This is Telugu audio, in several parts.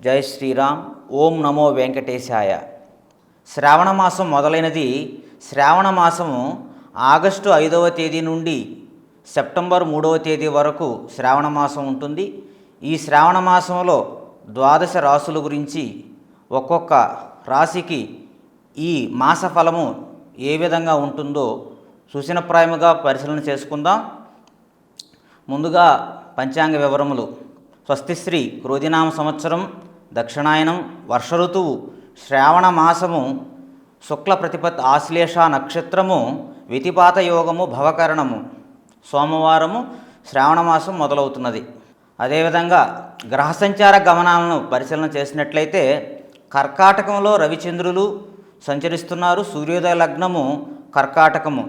జై శ్రీరామ్ ఓం నమో వెంకటేశాయ. శ్రావణ మాసం మొదలైనది శ్రావణ మాసము ఆగస్టు ఐదవ తేదీ నుండి సెప్టెంబర్ మూడవ తేదీ వరకు శ్రావణ మాసం ఉంటుంది. ఈ శ్రావణ మాసంలో ద్వాదశ రాసుల గురించి ఒక్కొక్క రాశికి ఈ మాస ఫలము ఏ విధంగా ఉంటుందో సూచనప్రాయముగా పరిశీలన చేసుకుందాం. ముందుగా పంచాంగ వివరములు. స్వస్తిశ్రీ క్రోధినామ సంవత్సరం దక్షిణాయనం వర్ష ఋతువు శ్రావణ మాసము శుక్ల ప్రతిపత్ ఆశ్లేష నక్షత్రము వ్యతిపాత యోగము భవకరణము. సోమవారము శ్రావణ మాసం మొదలవుతున్నది. అదేవిధంగా గ్రహ సంచార గమనాలను పరిశీలన చేసినట్లయితే కర్కాటకంలో రవిచంద్రులు సంచరిస్తున్నారు. సూర్యోదయ లగ్నము కర్కాటకము.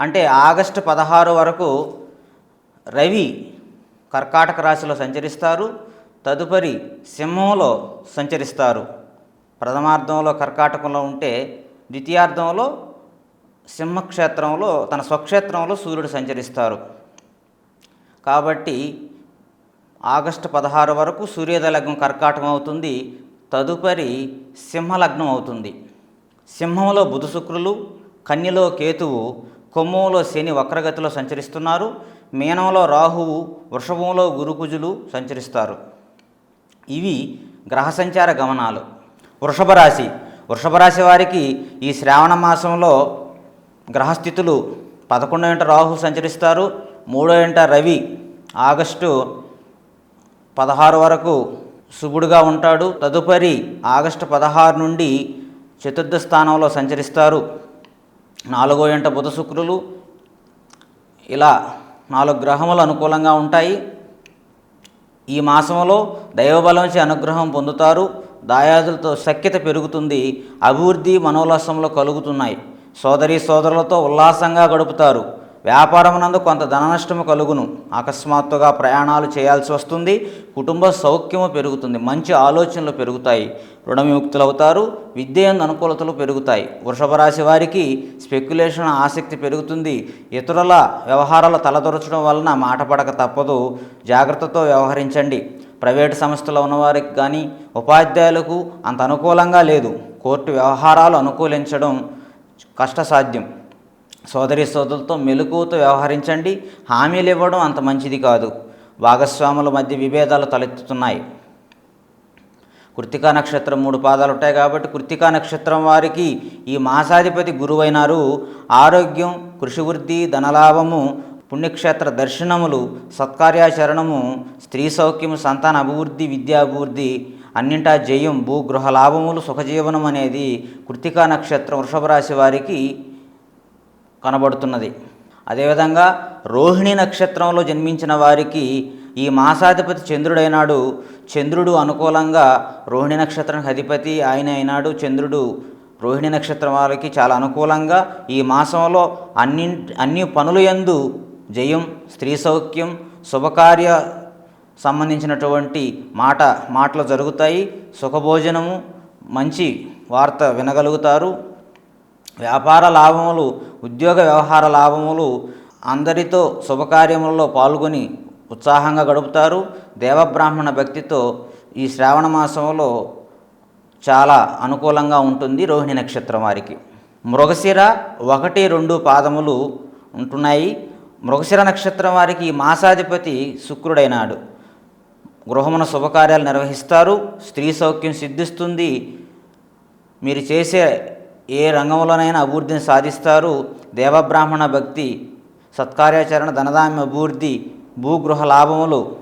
అంటే ఆగస్టు పదహారు వరకు రవి కర్కాటక రాశిలో సంచరిస్తారు. తదుపరి సింహంలో సంచరిస్తారు. ప్రథమార్థంలో కర్కాటకంలో ఉంటే ద్వితీయార్థంలో సింహక్షేత్రంలో తన స్వక్షేత్రంలో సూర్యుడు సంచరిస్తారు. కాబట్టి ఆగస్టు పదహారు వరకు సూర్యోదయ లగ్నం కర్కాటకం అవుతుంది. తదుపరి సింహలగ్నం అవుతుంది. సింహంలో బుధ శుక్రులు కన్యలో కేతువు కొమ్మంలో శని వక్రగతిలో సంచరిస్తున్నారు. మీనంలో రాహువు వృషభంలో గురుకుజులు సంచరిస్తారు. ఇవి గ్రహ సంచార గమనాలు. వృషభ రాశి. వృషభ రాశి వారికి ఈ శ్రావణ మాసంలో గ్రహస్థితులు పదకొండో ఇంట రాహు సంచరిస్తారు. మూడో ఇంట రవి ఆగస్టు పదహారు వరకు శుభుడుగా ఉంటాడు. తదుపరి ఆగస్టు పదహారు నుండి చతుర్థ స్థానంలో సంచరిస్తారు. నాలుగో ఇంట బుధ శుక్రులు. ఇలా నాలుగు గ్రహములు అనుకూలంగా ఉంటాయి. ఈ మాసంలో దైవబలంచి అనుగ్రహం పొందుతారు. దాయాదులతో సఖ్యత పెరుగుతుంది. అభివృద్ధి మనోల్లాసంలో కలుగుతున్నాయి. సోదరి సోదరులతో ఉల్లాసంగా గడుపుతారు. వ్యాపారమునందు కొంత ధన నష్టము కలుగును. అకస్మాత్తుగా ప్రయాణాలు చేయాల్సి వస్తుంది. కుటుంబ సౌఖ్యము పెరుగుతుంది. మంచి ఆలోచనలు పెరుగుతాయి. రుణ విముక్తులవుతారు విద్యయందు అనుకూలతలు పెరుగుతాయి. వృషభ రాశి వారికి స్పెక్యులేషన్ ఆసక్తి పెరుగుతుంది. ఇతరుల వ్యవహారాలు తలదొరచడం వలన మాట పడక తప్పదు. జాగ్రత్తతో వ్యవహరించండి. ప్రైవేటు సంస్థలో ఉన్నవారికి కానీ ఉపాధ్యాయులకు అంత అనుకూలంగా లేదు. కోర్టు వ్యవహారాలు అనుకూలించడం కష్టసాధ్యం. సోదరి సోదరులతో మెలకువతో వ్యవహరించండి. హామీలు ఇవ్వడం అంత మంచిది కాదు. భాగస్వాముల మధ్య విభేదాలు తలెత్తుతున్నాయి. కృతికా నక్షత్రం మూడు పాదాలు ఉంటాయి కాబట్టి కృతికా నక్షత్రం వారికి ఈ మాసాధిపతి గురువైనారు. ఆరోగ్యం కృషి వృద్ధి ధనలాభము పుణ్యక్షేత్ర దర్శనములు సత్కార్యాచరణము స్త్రీ సౌఖ్యము సంతాన అభివృద్ధి విద్యాభివృద్ధి అన్నింటా జయం భూగృహ లాభములు సుఖజీవనం అనేది కృతికా నక్షత్రం వృషభ రాశి వారికి కనబడుతున్నది. అదేవిధంగా రోహిణి నక్షత్రంలో జన్మించిన వారికి ఈ మాసాధిపతి చంద్రుడైనాడు. చంద్రుడు అనుకూలంగా రోహిణి నక్షత్రానికి అధిపతి ఆయన అయినాడు. చంద్రుడు రోహిణి నక్షత్రం వారికి చాలా అనుకూలంగా ఈ మాసంలో అన్ని అన్ని పనుల యందు జయం స్త్రీ సౌఖ్యం శుభకార్య సంబంధించినటువంటి మాట మాటలు జరుగుతాయి. సుఖభోజనము మంచి వార్త వినగలుగుతారు. వ్యాపార లాభములు ఉద్యోగ వ్యవహార లాభములు అందరితో శుభకార్యములలో పాల్గొని ఉత్సాహంగా గడుపుతారు. దేవబ్రాహ్మణ భక్తితో ఈ శ్రావణ మాసంలో చాలా అనుకూలంగా ఉంటుంది రోహిణి నక్షత్రం వారికి. మృగశిర ఒకటి రెండు పాదములు ఉంటున్నాయి. మృగశిర నక్షత్రం వారికి మాసాధిపతి శుక్రుడైనాడు. గృహమున శుభకార్యాలు నిర్వహిస్తారు. స్త్రీ సౌఖ్యం సిద్ధిస్తుంది. మీరు చేసే ఏ రంగంలోనైనా అభివృద్ధిని సాధిస్తారు. దేవబ్రాహ్మణ భక్తి సత్కార్యాచరణ ధనదామ్య అభివృద్ధి భూగృహ లాభములు.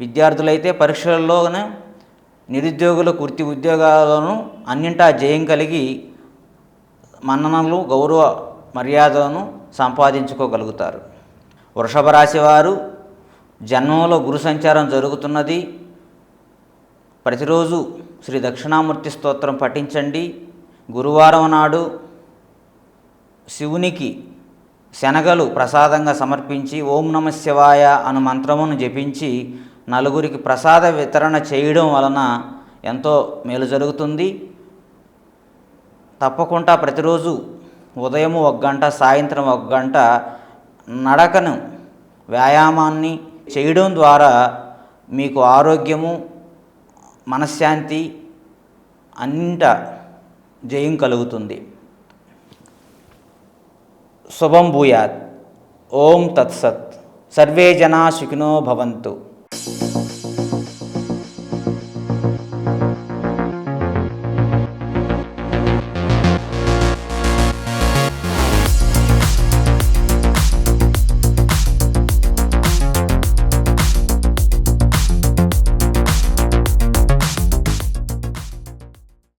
విద్యార్థులైతే పరీక్షల్లోనే నిరుద్యోగులకు వృత్తి ఉద్యోగాలను అన్నింటా జయం కలిగి మన్ననలు గౌరవ మర్యాదలను సంపాదించుకోగలుగుతారు. వృషభ రాశి వారు జన్మంలో గురు సంచారం జరుగుతున్నది. ప్రతిరోజు శ్రీ దక్షిణామూర్తి స్తోత్రం పఠించండి. గురువారం నాడు శివునికి శనగలు ప్రసాదంగా సమర్పించి ఓం నమ శివాయ అను మంత్రమును జపించి నలుగురికి ప్రసాద వితరణ చేయడం వలన ఎంతో మేలు జరుగుతుంది. తప్పకుండా ప్రతిరోజు ఉదయం ఒక గంట సాయంత్రం ఒక గంట నడకను వ్యాయామాన్ని చేయడం ద్వారా మీకు ఆరోగ్యము మనశ్శాంతి అంట జయం కలుగుతుంది. శుభం భూయాత్. ఓం తత్సత్. సర్వే జనా సుఖినో భవంతు.